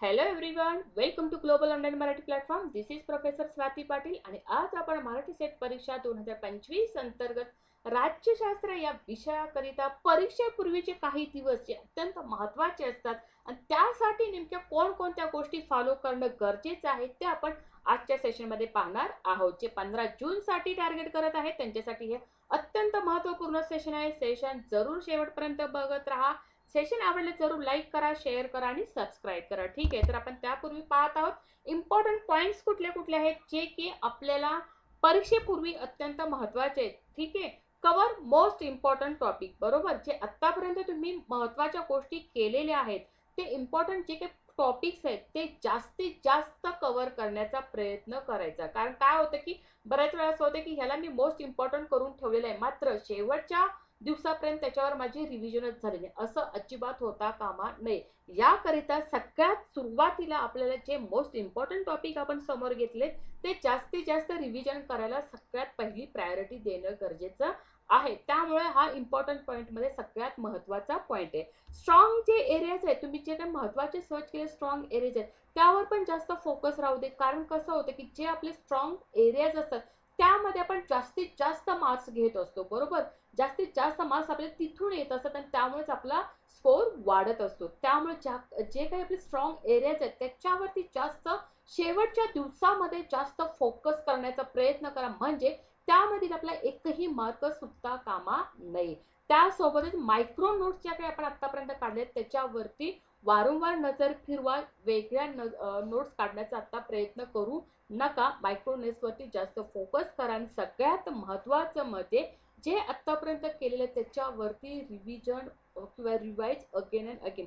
Hello everyone welcome to global online Marathi platform this is professor Swati Patil आणि आज आपण Marathi set परीक्षा दोन हजार पंचवीस अंतर्गत राज्यशास्त्र या विषयाकरिता परीक्षेपूर्वीचे काही दिवस जे अत्यंत महत्त्वाचे असतात आणि त्यासाठी नेमक्या कोणकोणत्या गोष्टी फॉलो करणं गरजेचं आहे ते आपण आजच्या सेशनमध्ये पाहणार आहोत. जे पंधरा जूनसाठी टार्गेट करत आहेत त्यांच्यासाठी हे अत्यंत महत्त्वपूर्ण सेशन आहे. सेशन जरूर शेवटपर्यंत बघत राहा. सेशन आवडले जरूर लाईक करा शेअर करा आणि सबस्क्राईब करा. ठीक आहे? तर आपण त्यापूर्वी पाहत आहोत इम्पॉर्टंट पॉईंट्स कुठले कुठले आहेत जे की आपल्याला परीक्षेपूर्वी अत्यंत महत्त्वाचे आहेत. ठीक आहे? कवर मोस्ट इम्पॉर्टंट टॉपिक बरोबर? जे आत्तापर्यंत तुम्ही महत्त्वाच्या गोष्टी केलेल्या आहेत ते इम्पॉर्टंट जे काही टॉपिक्स आहेत ते जास्तीत जास्त कवर करण्याचा प्रयत्न करायचा. कारण काय होतं की बऱ्याच वेळा असं होतं की ह्याला मी मोस्ट इम्पॉर्टंट करून ठेवलेलं आहे. मात्र शेवटच्या दिवसापर्यंत त्याच्यावर माझी रिव्हिजनच झाली नाही. असं अजिबात होता कामा नये. याकरिता सगळ्यात सुरुवातीला आपल्याला जे मोस्ट इम्पॉर्टंट टॉपिक आपण समोर घेतले ते जास्तीत जास्त रिव्हिजन करायला सगळ्यात पहिली प्रायोरिटी देणं गरजेचं आहे. त्यामुळे हा इम्पॉर्टंट पॉईंटमध्ये सगळ्यात महत्त्वाचा पॉईंट आहे. स्ट्रॉंग जे एरियाज आहेत तुम्ही जे काही महत्त्वाचे सर्च केले स्ट्रॉंग एरियाज आहेत त्यावर पण जास्त फोकस राहू दे कारण कसं होतं की जे आपले स्ट्रॉंग एरियाज असतात त्यामध्ये आपण जास्तीत जास्त मार्क्स घेत असतो बरोबर? जास्तीत जास्त मार्क्स आपल्याला तिथून येत असतात आणि त्यामुळेच आपला स्कोर वाढत असतो. त्यामुळे ज्या जे काही आपले स्ट्रॉंग एरियाज आहेत त्याच्यावरती जास्त शेवटच्या दिवसामध्ये जास्त फोकस करण्याचा प्रयत्न करा. म्हणजे त्यामधील आपला एकही मार्क सुद्धा कामा नये. त्यासोबतच मायक्रो नोट्स ज्या काही आपण आत्तापर्यंत काढले त्याच्यावरती वारंवार नजर फिरवा वेगळ्या न नोट्स काढण्याचा आता प्रयत्न करू नका. मायक्रोनेसवरती जास्त फोकस करा आणि सगळ्यात महत्त्वाचं म्हणजे जे आत्तापर्यंत केलेलं त्याच्यावरती रिव्हिजन किंवा रिवाईज अगेन अँड अगेन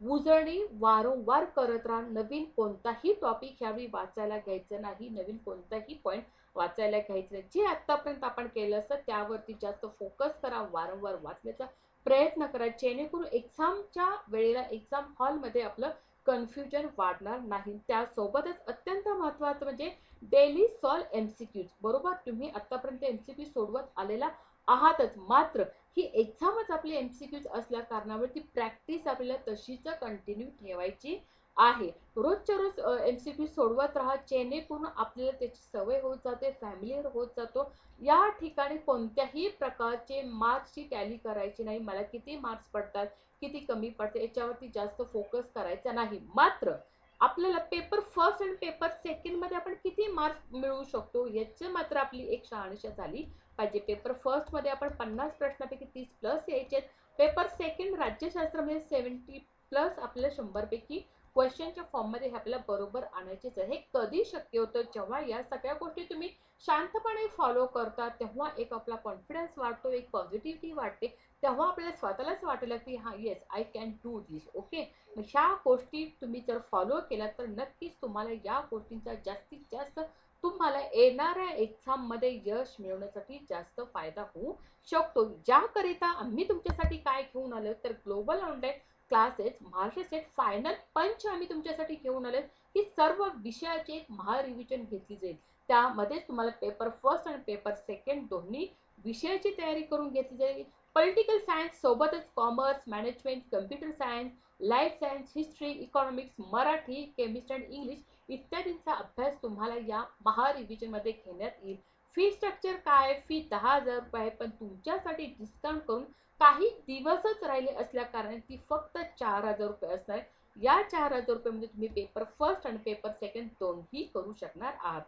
उजळणी वारंवार करत राहा. नवीन कोणताही टॉपिक ह्यावेळी वाचायला घ्यायचं नाही. नवीन कोणताही पॉईंट वाचायला घ्यायचं. नाही जे आत्तापर्यंत आपण केलं असतं त्यावरती जास्त फोकस करा वारंवार वाचण्याचा प्रयत्न करा. जेणेकरून एक्झामच्या वेळेला एक्झाम हॉलमध्ये आपलं कन्फ्युजन वाढणार नाही. त्यासोबतच अत्यंत महत्त्वाचं म्हणजे daily solve M C Qs बरोबर? तुम्ही आत्तापर्यंत एम सी क्यू सोडवत आलेला आहातच. मात्र ही एक्झामच आपली एम सी क्यूज असल्या कारणावरती ती प्रॅक्टिस आपल्याला तशीच कंटिन्यू ठेवायची आहे. रोजच्या रोज एम सी क्यू सोडवत राहा जेणेकरून आपल्याला त्याची सवय होत जाते फॅमिलीवर होत जातो. या ठिकाणी कोणत्याही प्रकारचे मार्क्सची टॅली करायची नाही. मला किती मार्क्स पडतात किती कमी पडतात याच्यावरती जास्त फोकस करायचा नाही. मात्र आपल्याला पेपर फर्स्ट आणि पेपर सेकंडमध्ये आपण किती मार्क्स मिळवू शकतो याची मात्र आपली एक शहानिशा झाली पाहिजे. पेपर फर्स्टमध्ये आपण पन्नास प्रश्नापैकी तीस प्लस यायचे पेपर सेकंड राज्यशास्त्रामध्ये म्हणजे सेवन्टी प्लस आपल्याला शंभरपैकी क्वेश्चनच्या फॉर्ममध्ये हे आपल्याला बरोबर आणायचेच आहे. हे कधी शक्य होतं? जेव्हा या सगळ्या गोष्टी तुम्ही शांतपणे फॉलो करता तेव्हा एक आपला कॉन्फिडन्स वाढतो एक पॉझिटिव्हिटी वाटते तेव्हा आपल्याला स्वतःलाच वाटेल की हां yes I can do this okay मग ह्या गोष्टी तुम्ही जर फॉलो केल्या तर नक्कीच तुम्हाला या गोष्टींचा जास्तीत जास्त तुम्हाला येणाऱ्या एक्झाममध्ये यश मिळवण्यासाठी जास्त फायदा होऊ शकतो. ज्याकरिता आम्ही तुमच्यासाठी काय घेऊन आलो तर global online classes Maharashtra SET final punch आम्ही तुमच्यासाठी घेऊन आले की सर्व विषयाची एक महारिव्हिजन घेतली जाईल. त्यामध्येच तुम्हाला पेपर फर्स्ट आणि पेपर सेकंड दोन्ही विषयाची तयारी करून घेतली जाईल. पॉलिटिकल सायन्स सोबतच commerce management computer science life science history economics Marathi chemistry and English इत्यादींचा अभ्यास तुम्हाला या महारिव्हिजनमध्ये घेण्यात येईल. फी स्ट्रक्चर काय? फी दहा हजार रुपये आहे पण तुमच्यासाठी डिस्काउंट करून काही दिवसच राहिले असल्या कारणाने ती फक्त चार हजार रुपये असणार. या चार हजार रुपयामध्ये तुम्ही पेपर फर्स्ट आणि पेपर सेकंड दोन्ही करू शकणार आहात.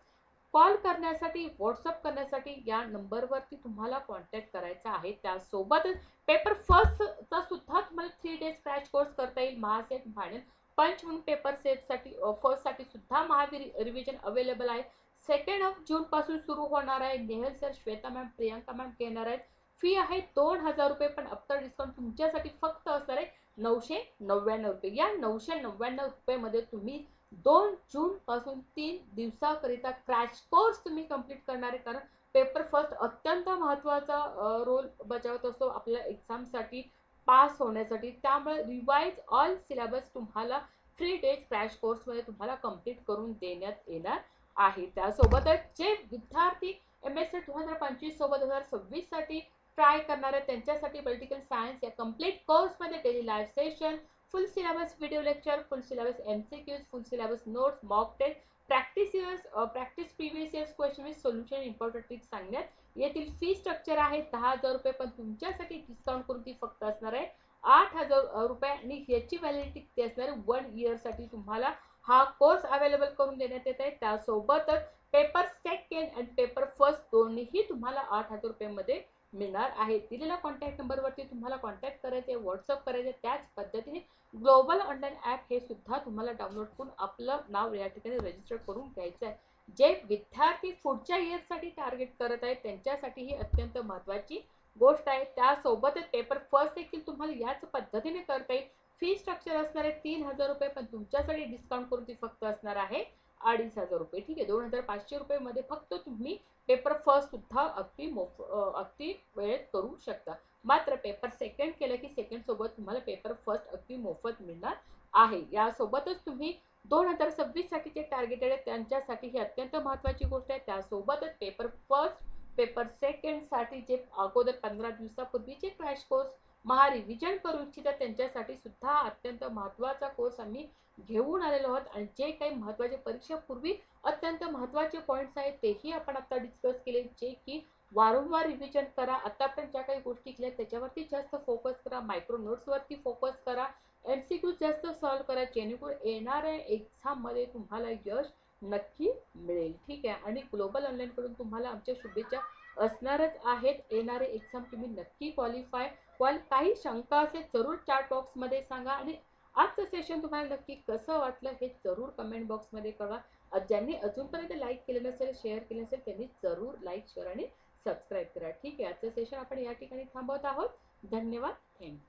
कॉल करण्यासाठी व्हॉट्सअप करण्यासाठी या नंबरवरती तुम्हाला कॉन्टॅक्ट करायचा आहे. त्यासोबतच पेपर फर्स्टचा सुद्धा तुम्हाला थ्री डेज क्रॅश कोर्स करता येईल. महासेट फायनल पंच म्हणून पेपर सेटसाठी फर्स्टसाठी सुद्धा महावीर रिव्हिजन अवेलेबल आहे. सेकंड ऑफ जून पासून सुरू होणार आहे Nehal sir Shweta ma'am Priyanka ma'am घेणार आहेत. फी आहे दोन हजार रुपये पण आफ्टर डिस्काउंट तुमच्यासाठी फक्त असणार आहे नऊशे नव्याण्णव रुपये. या नऊशे नव्याण्णव रुपयेमध्ये तुम्ही दोन जूनपासून तीन दिवसाकरिता क्रॅश कोर्स तुम्ही कंप्लीट करणार आहे. कारण पेपर फर्स्ट अत्यंत महत्त्वाचा रोल बजावत असतो आपल्या एक्झामसाठी पास होण्यासाठी. त्यामुळे रिवाईज ऑल सिलेबस तुम्हाला थ्री डेज क्रॅश कोर्समध्ये तुम्हाला कंप्लीट करून देण्यात येणार आहे. त्यासोबतच जे विद्यार्थी एम एस सी दोन हजार पंचवीस सोबत दोन हजार सव्वीससाठी ट्राय करणारे त्यांच्यासाठी पॉलिटिकल सायन्स या कंप्लीट कोर्समध्ये daily live session full syllabus video lecture full syllabus M C Qs full syllabus notes mock test practice years practice previous years question with solution important tricks सांगण्यात. येथील fee structure आहे दहा हजार रुपये पण तुमच्यासाठी डिस्काउंट करून ती फक्त असणार आहे आठ हजार रुपये आणि ह्याची व्हॅलिडिटी किती असणार आहे. वन इयरसाठी तुम्हाला हा कोर्स अवेलेबल करून देण्यात येत आहे. त्यासोबतच paper second and paper first दोन्हीही तुम्हाला आठ हजार रुपयामध्ये मिळणार आहे. दिलेल्या कॉन्टॅक्ट नंबरवरती तुम्हाला कॉन्टॅक्ट करायचे व्हॉट्सअप करायचे त्याच पद्धतीने ग्लोबल ऑनलाईन ॲप हे सुद्धा तुम्हाला डाउनलोड करून आपलं नाव या ठिकाणी रजिस्टर करून घ्यायचं आहे. जे विद्यार्थी पुढच्या इयरसाठी टार्गेट करत आहेत त्यांच्यासाठी ही अत्यंत महत्त्वाची गोष्ट आहे. त्यासोबतच पेपर फर्स्ट देखील तुम्हाला याच पद्धतीने करता येईल. फी स्ट्रक्चर असणार आहे तीन हजार रुपये पण तुमच्यासाठी डिस्काउंट करून ती फक्त असणार आहे अडीच हजार रुपये. ठीक आहे दोन हजार पाचशे रुपयेमध्ये फक्त तुम्ही पेपर फर्स्ट सुद्धा अगदी मोफ अगदी वेळेत करू शकता. मात्र पेपर सेकंड केलं की सेकंड सोबत तुम्हाला पेपर फर्स्ट अगदी मोफत मिळणार आहे. यासोबतच तुम्ही दोन हजार सव्वीससाठी जे टार्गेटेड आहे त्यांच्यासाठी ही अत्यंत महत्त्वाची गोष्ट आहे. त्यासोबतच पेपर फर्स्ट पेपर सेकंडसाठी जे अगोदर पंधरा दिवसापूर्वीचे क्रॅश कोर्स महा रिव्हिजन करू इच्छितात त्यांच्यासाठी सुद्धा अत्यंत महत्त्वाचा कोर्स आम्ही घेऊन आलेलो आहोत. आणि जे काही महत्त्वाचे परीक्षेपूर्वी अत्यंत महत्त्वाचे पॉईंट्स आहेत तेही आपण आता डिस्कस केले. जे की वारंवार रिव्हिजन करा. आतापर्यंत ज्या काही गोष्टी केल्या त्याच्यावरती जास्त फोकस करा. मायक्रो नोट्सवरती फोकस करा. एम सी क्यू जास्त सॉल्व्ह करा. जेणेकरून येणाऱ्या एक्झाममध्ये तुम्हाला यश नक्की मिळेल. ठीक आहे? आणि ग्लोबल ऑनलाईनकडून तुम्हाला आमच्या शुभेच्छा असणारच आहेत. येणारे एक्झाम तुम्ही नक्की क्वालिफाय व्हाल काही शंका असेल जरूर चॅट बॉक्समध्ये सांगा. आणि आजचं सेशन तुम्हाला नक्की कसं वाटलं हे जरूर कमेंट बॉक्समध्ये कळवा. ज्यांनी अजूनपर्यंत लाईक केलं नसेल शेअर केलं नसेल त्यांनी जरूर लाईक शेअर आणि सबस्क्राईब करा. ठीक आहे आजचं सेशन आपण या ठिकाणी थांबवत आहोत. धन्यवाद. थँक्यू